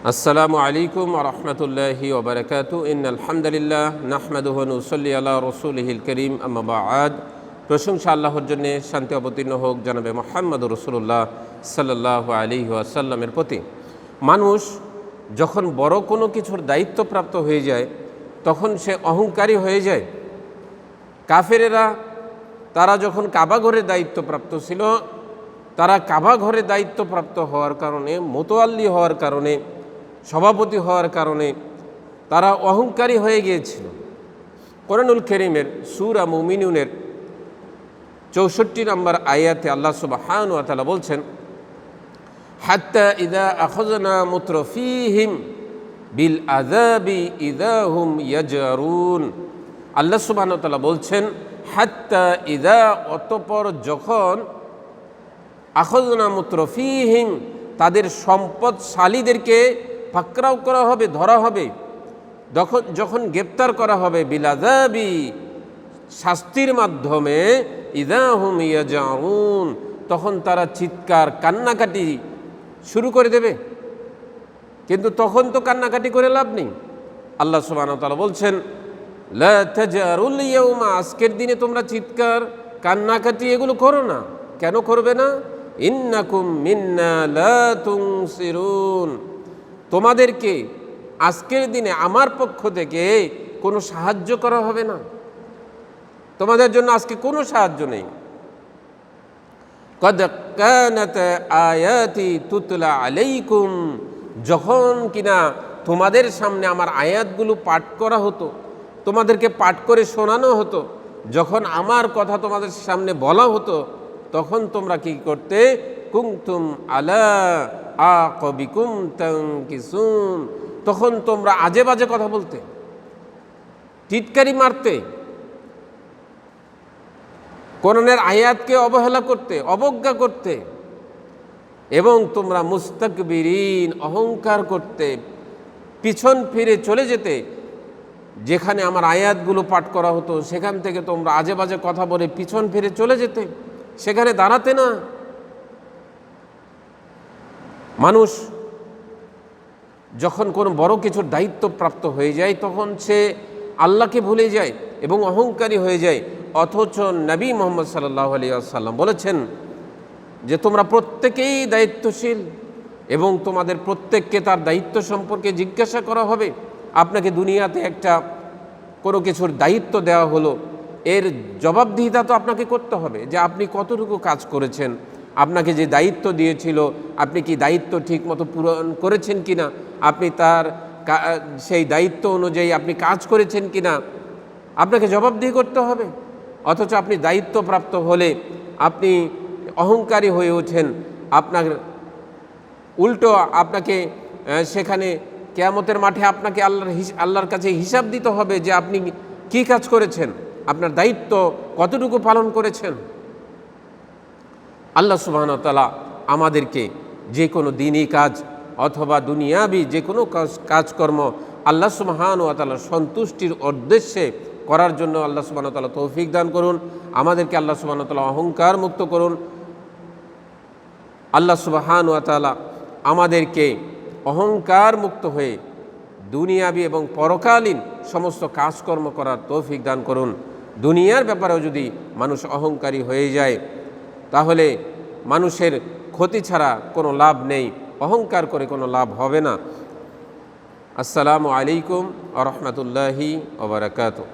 আসসালামু আলাইকুম রহমতুল্লাহি ওবরাকাতু ইন আলহামদুলিল্লাহ নাহমাদুহ নুসল্লি আল্লাহ রসুলহিল করিম। আম্মাবাদ প্রশংসা আল্লাহর জন্য শান্তি অবতীর্ণ হোক জানাবে মোহাম্মদ রসুল্লাহ সাল্লাহ আলী আসাল্লামের প্রতি। মানুষ যখন বড় কোনো কিছুর দায়িত্বপ্রাপ্ত হয়ে যায়, তখন সে অহংকারী হয়ে যায়। কাফেরেরা, তারা যখন কাবা ঘরের দায়িত্বপ্রাপ্ত ছিল, তারা কাবা ঘরে দায়িত্বপ্রাপ্ত হওয়ার কারণে, মোতোয়াল্লি হওয়ার কারণে সভাপতি হওয়ার কারণে তারা অহংকারী হয়ে গিয়েছিল। কোরআনুল করিমের সুরা মুমিনুনের চৌষট্টি নম্বর আয়াতে আল্লাহ সুবাহান তালা বলছেন, হাত্তা ইদা আখজনা মুত্রফিহিম বিল আজাবি ইদা হুম ইয়াজারুন। আল্লাহ সুবাহ তালা বলছেন, হাত্তা ইদা অতপর যখন আখজনা মুত্রফিহিম তাদের সম্পদশালীদেরকে পাকড়াও করা হবে, ধরা হবে। যখন যখন গ্রেপ্তার করা হবে বিলাজাবি শাস্তির মাধ্যমে ইদাহুম ইয়াজাউন, তখন তারা চিৎকার, কান্নাকাটি শুরু করে দেবে। কিন্তু তখন তো কান্নাকাটি করে লাভ নেই। আল্লাহ সুবাহ তালা বলছেন, লা তাজারুল ইয়াউমা আজকের দিনে তোমরা চিৎকার, কান্নাকাটি এগুলো করো না। কেন করবে না? ইন্নাকুম মিন্না লা তুনসিরুন তোমাদেরকে আজকের দিনে আমার পক্ষ থেকে কোনো সাহায্য করা হবে না। তোমাদের জন্য আজকে কোনো সাহায্য নেই। কদ আয়াতি তুতলা আলাইকুম, যখন কিনা তোমাদের সামনে আমার আয়াতগুলো পাঠ করা হতো, তোমাদেরকে পাঠ করে শোনানো হতো, যখন আমার কথা তোমাদের সামনে বলা হতো, তখন তোমরা কি করতে? কুমতুম আলা কিসুন তখন তোমরা আজে বাজে কথা বলতে, টিটকারি মারতে, কোরআনের আয়াতকে অবহেলা করতে, অবজ্ঞা করতে, এবং তোমরা মুস্তাকবিরিন, অহংকার করতে, পিছন ফিরে চলে যেতে, যেখানে আমার আয়াতগুলো পাঠ করা হতো, সেখান থেকে তোমরা আজে বাজে কথা বলে পিছন ফিরে চলে যেতে, সেখানে দাঁড়াতে না। মানুষ যখন কোনো বড় কিছুর দায়িত্ব প্রাপ্ত হয়ে যায়, তখন সে আল্লাহকে ভুলে যায় এবং অহংকারী হয়ে যায়। অথচ নবী মোহাম্মদ সাল্লাহ আলী আসাল্লাম বলেছেন যে, তোমরা প্রত্যেকেই দায়িত্বশীল এবং তোমাদের প্রত্যেককে তার দায়িত্ব সম্পর্কে জিজ্ঞাসা করা হবে। আপনাকে দুনিয়াতে একটা কোনো কিছুর দায়িত্ব দেওয়া হলো। এর জবাবদিহিতা তো আপনাকে করতে হবে যে, আপনি কতটুকু কাজ করেছেন আপনাকে যে দায়িত্ব দিয়েছিল, আপনি কি দায়িত্ব ঠিক মতো পূরণ করেছেন কি না আপনি তার সেই দায়িত্ব অনুযায়ী আপনি কাজ করেছেন কি না আপনাকে জবাবদিহি করতে হবে। অথচ আপনি দায়িত্বপ্রাপ্ত হলে আপনি অহংকারী হয়ে ওঠেন। আপনার উল্টো আপনাকে সেখানে কেয়ামতের মাঠে আপনাকে আল্লাহর আল্লাহর কাছে হিসাব দিতে হবে যে আপনি কি কাজ করেছেন? আপনার দায়িত্ব কতটুকু পালন করেছেন? আল্লাহ সুবাহতালা আমাদেরকে যে কোনো দিনই কাজ অথবা দুনিয়াবি যে কোনো কাজ, কাজকর্ম আল্লাহ সুবাহান ও তালার সন্তুষ্টির উদ্দেশ্যে করার জন্য আল্লাহ সুবাহতালা তৌফিক দান করুন। আমাদেরকে আল্লাহ সুবাহতালা অহংকার মুক্ত করুন। আল্লাহ সুবাহান ও তালা আমাদেরকে অহংকার মুক্ত হয়ে দুনিয়াবি এবং পরকালীন সমস্ত কাজকর্ম করার তৌফিক দান করুন। দুনিয়ার ব্যাপারেও যদি মানুষ অহংকারী হয়ে যায় তাহলে মানুষের ক্ষতি ছাড়া কোনো লাভ নেই, অহংকার করে কোনো লাভ হবে না। আসসালামু আলাইকুম আ রহমতুল্লাহি ওবরাকাতু